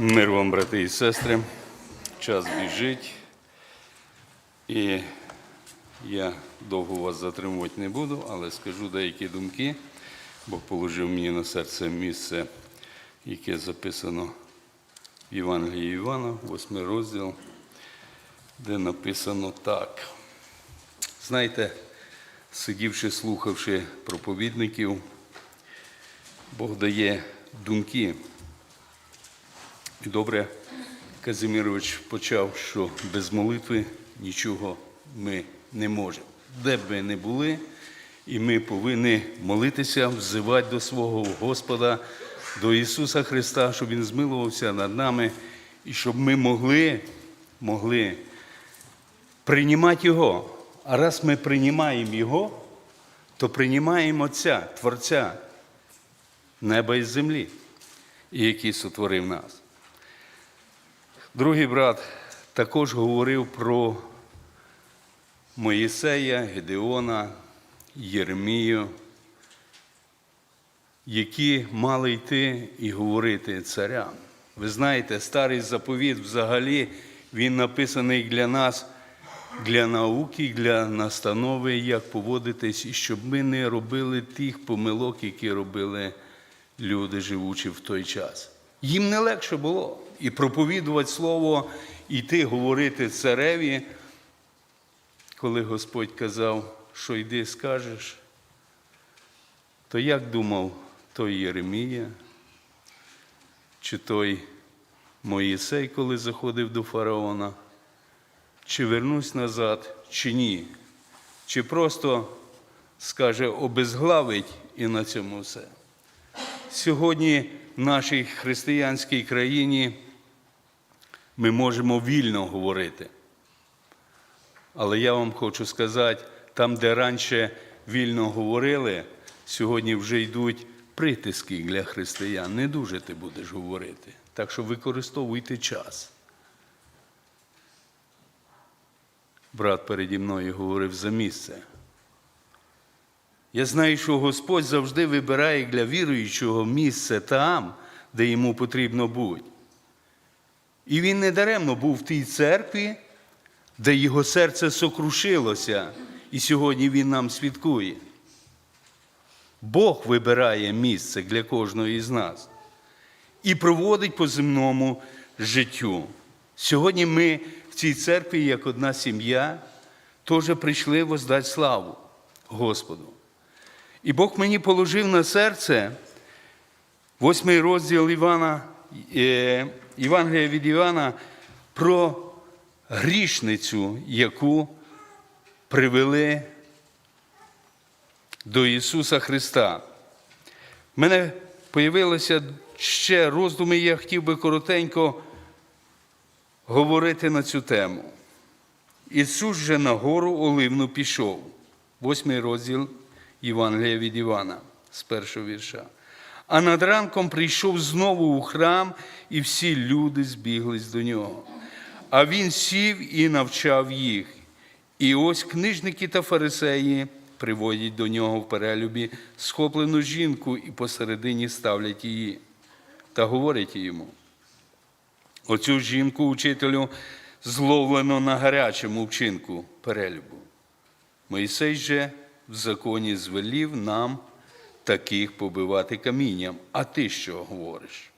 Мир вам, брати і сестри. Час біжить. І я довго вас затримувати не буду, але скажу деякі думки. Бог положив мені на серце місце, яке записано в Євангелії Івана, 8 розділ, де написано так. Знаєте, сидівши, слухавши проповідників, Бог дає думки. І добре, Казимірович почав, що без молитви нічого ми не можемо. Де б ми не були, і ми повинні молитися, взивати до свого Господа, до Ісуса Христа, щоб Він змилувався над нами, і щоб ми могли, могли приймати Його. А раз ми приймаємо Його, то приймаємо Отця, Творця неба і землі, який сотворив нас. Другий брат також говорив про Моїсея, Гедеона, Єремію, які мали йти і говорити царям. Ви знаєте, старий заповіт взагалі він написаний для нас, для науки, для настанови, як поводитись, і щоб ми не робили тих помилок, які робили люди, живучи в той час. Їм не легше було і проповідувати слово, іти говорити цареві, коли Господь казав, що йди скажеш, то як думав той Єремія, чи той Моїсей, коли заходив до фараона, чи вернусь назад, чи ні, чи просто скаже обезглавить і на цьому все. Сьогодні в нашій християнській країні ми можемо вільно говорити. Але я вам хочу сказати, там, де раніше вільно говорили, сьогодні вже йдуть притиски для християн. Не дуже ти будеш говорити. Так що використовуйте час. Брат переді мною говорив за місце. Я знаю, що Господь завжди вибирає для віруючого місце там, де йому потрібно бути. І він недаремно був в тій церкві, де його серце сокрушилося, і сьогодні він нам свідкує. Бог вибирає місце для кожного із нас і проводить по земному життю. Сьогодні ми в цій церкві, як одна сім'я, теж прийшли воздати славу Господу. І Бог мені положив на серце восьмий розділ Івана, е, Євангелія від Івана про грішницю, яку привели до Ісуса Христа. У мене з'явилися ще роздуми, я хотів би коротенько говорити на цю тему. Ісус же на гору Оливну пішов. Восьмий розділ Євангелія від Івана з першого вірша. А над ранком прийшов знову у храм, і всі люди збіглись до нього. А він сів і навчав їх. І ось книжники та фарисеї приводять до нього в перелюбі схоплену жінку і посередині ставлять її та говорять йому. Оцю жінку, учителю, зловлено на гарячому вчинку перелюбу. Моїсей же в законі звелів нам таких побивати камінням. А ти що говориш?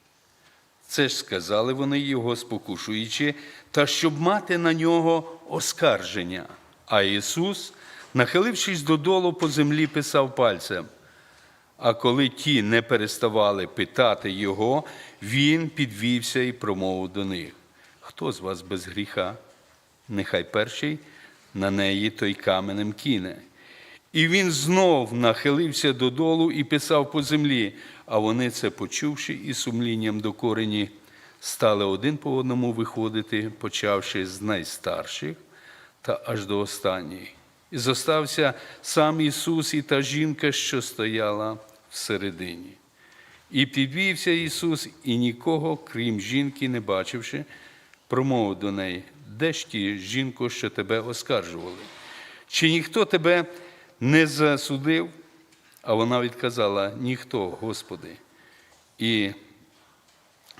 Це ж сказали вони його, спокушуючи, та щоб мати на нього оскарження. А Ісус, нахилившись додолу по землі, писав пальцем. А коли ті не переставали питати його, він підвівся і промовив до них: Хто з вас без гріха? Нехай перший на неї той каменем кине. І він знов нахилився додолу і писав по землі, а вони це почувши і сумлінням до корені, стали один по одному виходити, почавши з найстарших та аж до останніх. І зостався сам Ісус і та жінка, що стояла всередині. І підвівся Ісус, і нікого, крім жінки, не бачивши, промовив до неї, де ж ті жінко, що тебе оскаржували? Чи ніхто тебе не засудив? А вона відказала: ніхто, Господи. І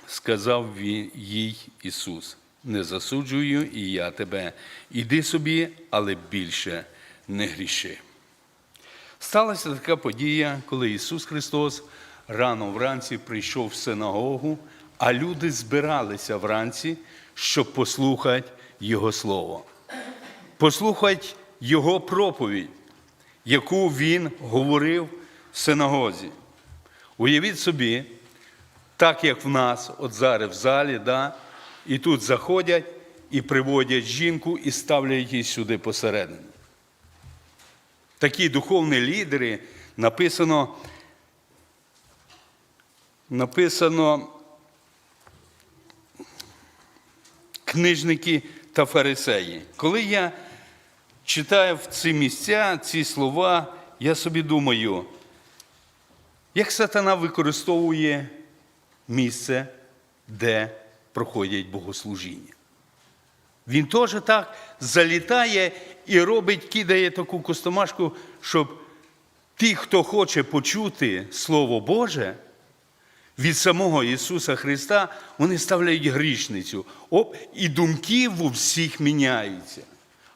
сказав їй Ісус: Не засуджую і я тебе. Іди собі, але більше не гріши. Сталася така подія, коли Ісус Христос рано вранці прийшов в синагогу, а люди збиралися вранці, щоб послухати Його Слово, послухати Його проповідь, яку Він говорив в синагозі. Уявіть собі, так як в нас, от зараз в залі, да, і тут заходять і приводять жінку і ставлять її сюди посередині. Такі духовні лідери написано, написано книжники та фарисеї. Коли я читаю в ці місця, ці слова, я собі думаю, як сатана використовує місце, де проходять богослужіння. Він теж так залітає і робить, кидає таку костомашку, щоб ті, хто хоче почути Слово Боже від самого Ісуса Христа, вони ставляють грішницю. Оп, і думки у всіх міняються.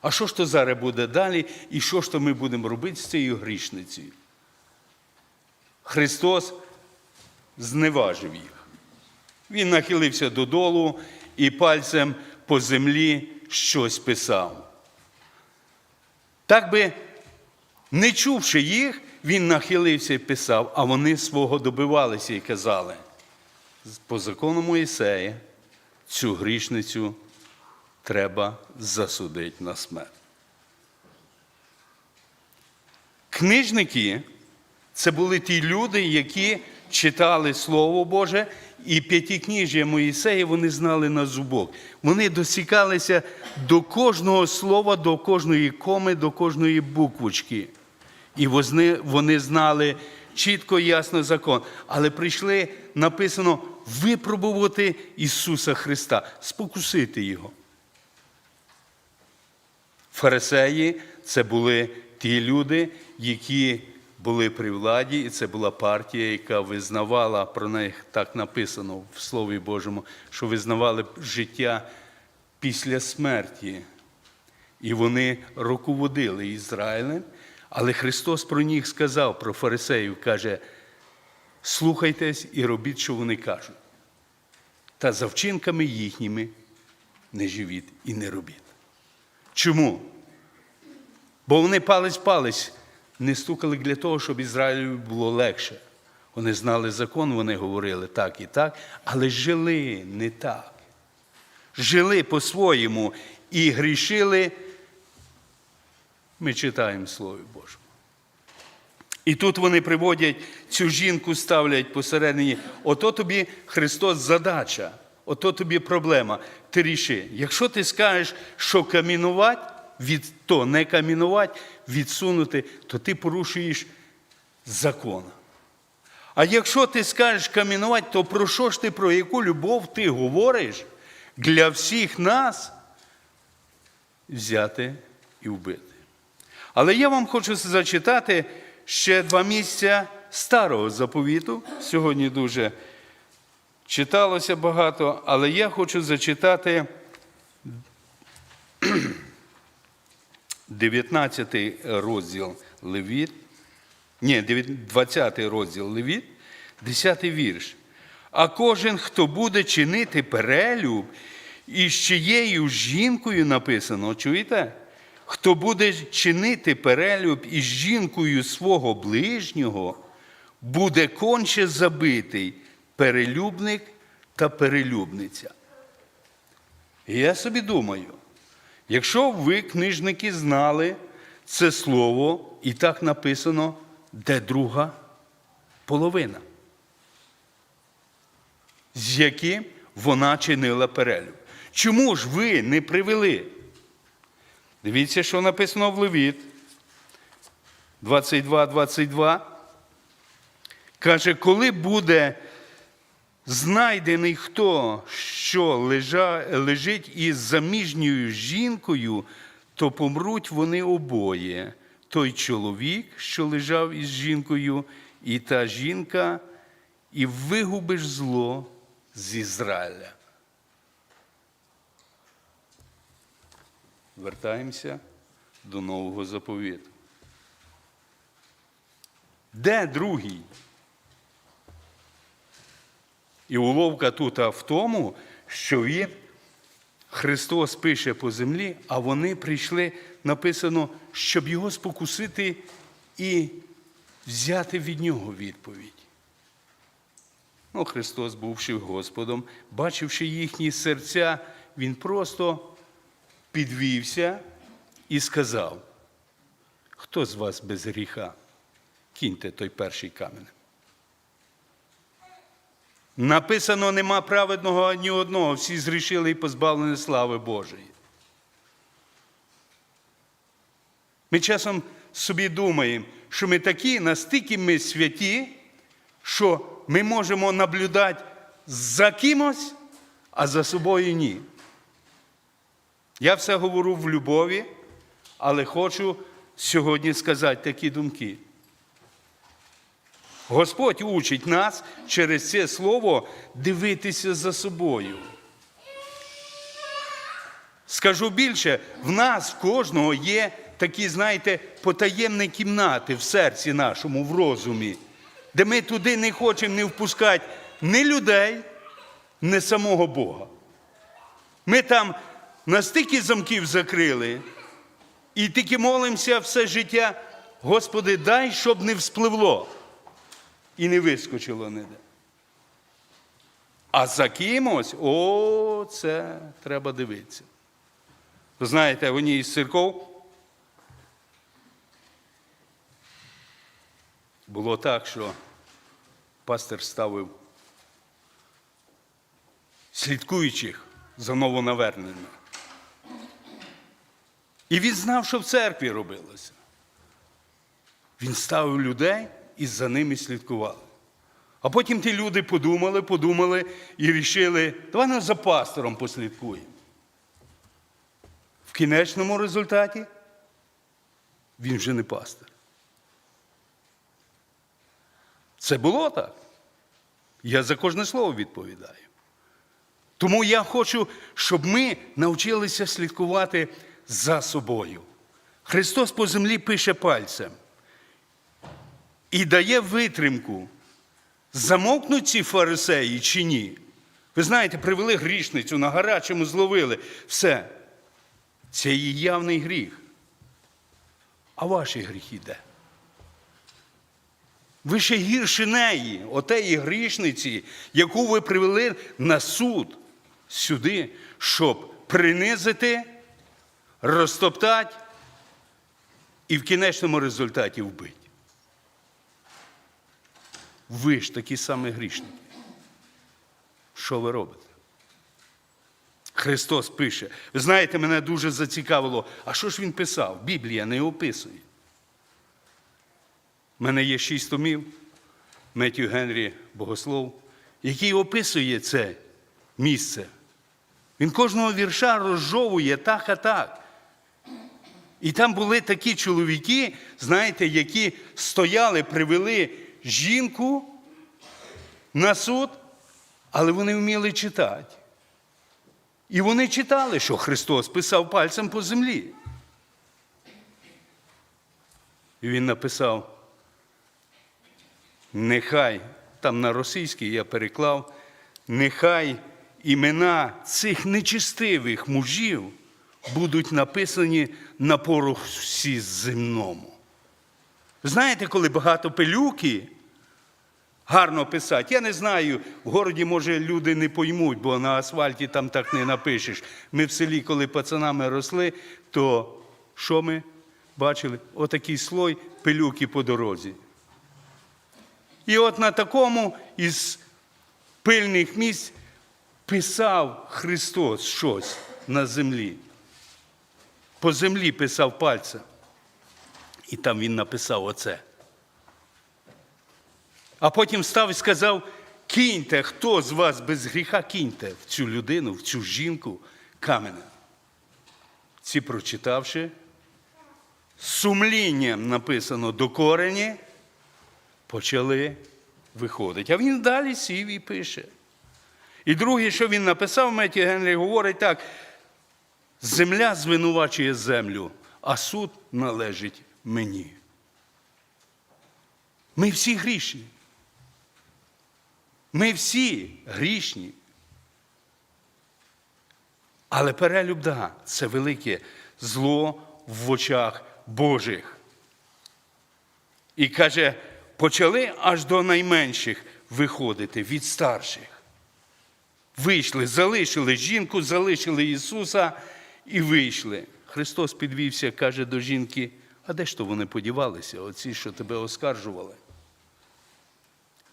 А що ж то зараз буде далі, і що ж то ми будемо робити з цією грішницею? Христос зневажив їх. Він нахилився додолу і пальцем по землі щось писав. Так би, не чувши їх, він нахилився і писав, а вони свого добивалися і казали, по закону Моїсея цю грішницю треба засудити на смерть. Книжники це були ті люди, які читали Слово Боже, і п'ятикніжжя Моїсея вони знали на зубок. Вони досікалися до кожного слова, до кожної коми, до кожної буквочки. І вони, знали чітко ясно закон. Але прийшли, написано, випробувати Ісуса Христа, спокусити Його. Фарисеї це були ті люди, які були при владі, і це була партія, яка визнавала, про них так написано в Слові Божому, що визнавали життя після смерті. І вони руководили Ізраїлем, але Христос про них сказав, про фарисеїв, каже, слухайтесь і робіть, що вони кажуть. Та за вчинками їхніми не живіть і не робіть. Чому? Бо вони палець-палець не стукали для того, щоб Ізраїлю було легше. Вони знали закон, вони говорили так і так, але жили не так. Жили по-своєму і грішили. Ми читаємо в Слові Божому. І тут вони приводять цю жінку, ставлять посередині. Ото тобі Христос задача, ото тобі проблема. Ти ріши. Якщо ти скажеш, що камінувати, від, то не камінувати, відсунути, то ти порушуєш закон. А якщо ти скажеш камінувати, то про що ж ти, про яку любов ти говориш для всіх нас взяти і вбити? Але я вам хочу зачитати ще два місця старого заповіту. Сьогодні дуже читалося багато, але я хочу зачитати 19 розділ Левіт, ні, 20 розділ Левіт, 10 вірш. А кожен, хто буде чинити перелюб, і з чиєю жінкою написано, чуєте? Хто буде чинити перелюб із жінкою свого ближнього, буде конче забитий перелюбник та перелюбниця. І я собі думаю, якщо ви, книжники, знали це слово, і так написано, де друга половина, з яким вона чинила перелюб. Чому ж ви не привели? Дивіться, що написано в Левіт 22-22. Каже, коли буде знайдений хто, що лежа, лежить із заміжньою жінкою, то помруть вони обоє. Той чоловік, що лежав із жінкою, і та жінка, і вигубиш зло з Ізраїля. Вертаємося до нового заповіту. Де другий? І уловка тут в тому, що він, Христос пише по землі, а вони прийшли, написано, щоб його спокусити і взяти від нього відповідь. Ну, Христос, бувши Господом, бачивши їхні серця, Він просто підвівся і сказав: Хто з вас без гріха? Кіньте той перший камінь. Написано, нема праведного ні одного, всі зрішили і позбавлені слави Божої. Ми часом собі думаємо, що ми такі, настільки ми святі, що ми можемо наблюдати за кимось, а за собою ні. Я все говорю в любові, але хочу сьогодні сказати такі думки. Господь учить нас через це слово дивитися за собою. Скажу більше, в нас, в кожного є такі, знаєте, потаємні кімнати в серці нашому, в розумі, де ми туди не хочемо не впускати ні людей, ні самого Бога. Ми там настільки замків закрили, і тільки молимося все життя, Господи, дай, щоб не вспливло і не вискочило ніде. А за кимось, о, це треба дивитися. Ви знаєте, в одній із церков було так, що пастор ставив слідкуючих за новонаверненими. І він знав, що в церкві робилося. Він ставив людей і за ними слідкували. А потім ті люди подумали, подумали і рішили, давай ми за пастором послідкуємо. В кінечному результаті він вже не пастор. Це було так. Я за кожне слово відповідаю. Тому я хочу, щоб ми навчилися слідкувати за собою. Христос по землі пише пальцем і дає витримку. Замовкнуть ці фарисеї чи ні? Ви знаєте, привели грішницю на гарячому зловили. Все. Це її явний гріх. А ваші гріхи де? Ви ще гірше неї, отеї грішниці, яку ви привели на суд сюди, щоб принизити, розтоптати і в кінечному результаті вбити. Ви ж такі самі грішники. Що ви робите? Христос пише. Ви знаєте, мене дуже зацікавило, а що ж він писав? Біблія не описує. У мене є шість томів, Меттю Генрі Богослов, який описує це місце. Він кожного вірша розжовує так, а так. І там були такі чоловіки, знаєте, які стояли, привели жінку на суд, але вони вміли читати. І вони читали, що Христос писав пальцем по землі. І він написав, нехай, там на російській я переклав, нехай імена цих нечистивих мужів будуть написані на порохсі земному. Знаєте, коли багато пилюки, гарно писати. Я не знаю, в городі, може, люди не поймуть, бо на асфальті там так не напишеш. Ми в селі, коли пацанами росли, то що ми бачили? Отакий слой пилюки по дорозі. І от на такому із пильних місць писав Христос щось на землі. По землі писав пальцем. І там він написав оце. А потім став і сказав: кіньте, хто з вас без гріха кіньте в цю людину, в цю жінку каменя. Ці, прочитавши, сумлінням написано до корені, почали виходити. А він далі сів і пише. І друге, що він написав, Меті Генрі говорить так: земля звинувачує землю, а суд належить мені. Ми всі грішні. Ми всі грішні. Але перелюб, да, це велике зло в очах Божих. І каже, почали аж до найменших виходити від старших. Вийшли, залишили жінку, залишили Ісуса і вийшли. Христос підвівся, каже до жінки, а де ж то вони подівалися, оці, що тебе оскаржували?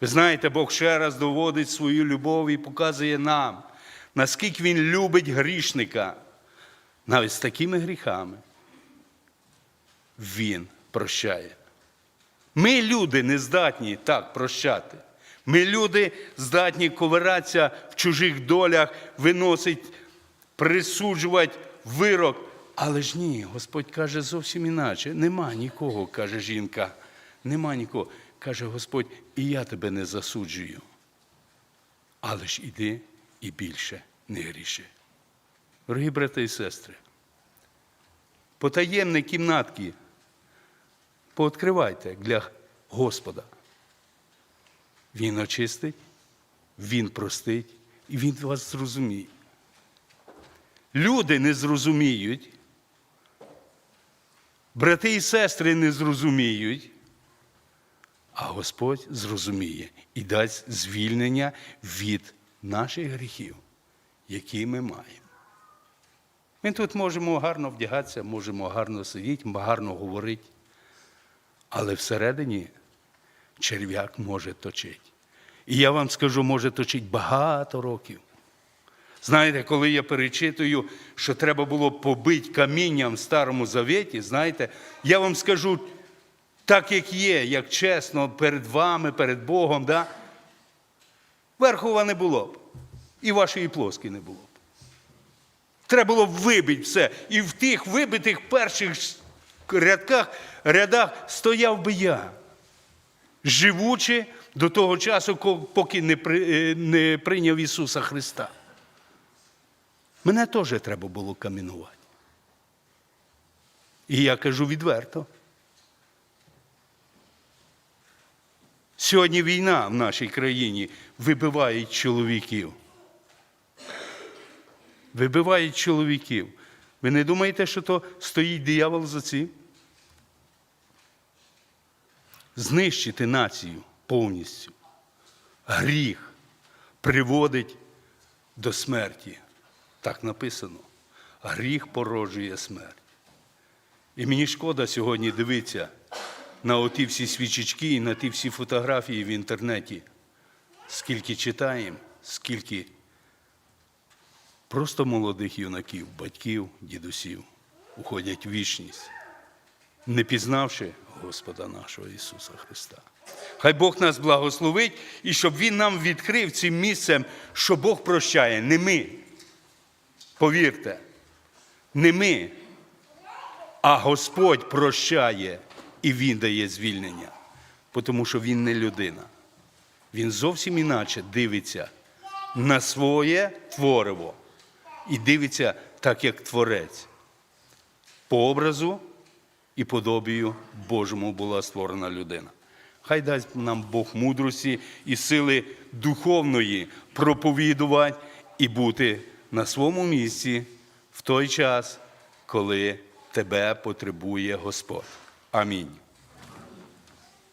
Ви знаєте, Бог ще раз доводить свою любов і показує нам, наскільки Він любить грішника. Навіть з такими гріхами Він прощає. Ми, люди, не здатні так прощати. Ми, люди, здатні ковиратися в чужих долях, виносить, присуджувати вирок. Але ж ні, Господь каже зовсім іначе. Нема нікого, каже жінка. Нема нікого. Каже Господь, і я тебе не засуджую. Але ж іди і більше не гріши. Дорогі брати і сестри, потаємні кімнатки пооткривайте для Господа. Він очистить, Він простить і Він вас зрозуміє. Люди не зрозуміють, брати і сестри не зрозуміють, а Господь зрозуміє і дасть звільнення від наших гріхів, які ми маємо. Ми тут можемо гарно вдягатися, можемо гарно сидіти, гарно говорити, але всередині черв'як може точити. І я вам скажу, може точити багато років. Знаєте, коли я перечитую, що треба було побити камінням в Старому Завіті, знаєте, я вам скажу так, як є, як чесно, перед вами, перед Богом, да? верхова не було б. І вашої плоски не було б. Треба було б вибити все. І в тих вибитих перших рядках, рядах стояв би я, живучи до того часу, поки не, при, не прийняв Ісуса Христа. Мене теж треба було камінувати. І я кажу відверто. Сьогодні війна в нашій країні вибиває чоловіків. Вибивають чоловіків. Ви не думаєте, що то стоїть диявол за цим? Знищити націю повністю. Гріх приводить до смерті. Так написано. Гріх породжує смерть. І мені шкода сьогодні дивитися на оті всі свічечки і на ті всі фотографії в інтернеті. Скільки читаємо, скільки просто молодих юнаків, батьків, дідусів уходять в вічність, не пізнавши Господа нашого Ісуса Христа. Хай Бог нас благословить і щоб Він нам відкрив цим місцем, що Бог прощає, не ми. Повірте, не ми, а Господь прощає і Він дає звільнення, тому що Він не людина. Він зовсім іначе дивиться на своє твориво і дивиться так, як творець. По образу і подобію Божому була створена людина. Хай дасть нам Бог мудрості і сили духовної проповідувати і бути на своєму місці в той час, коли тебе потребує Господь. Амінь.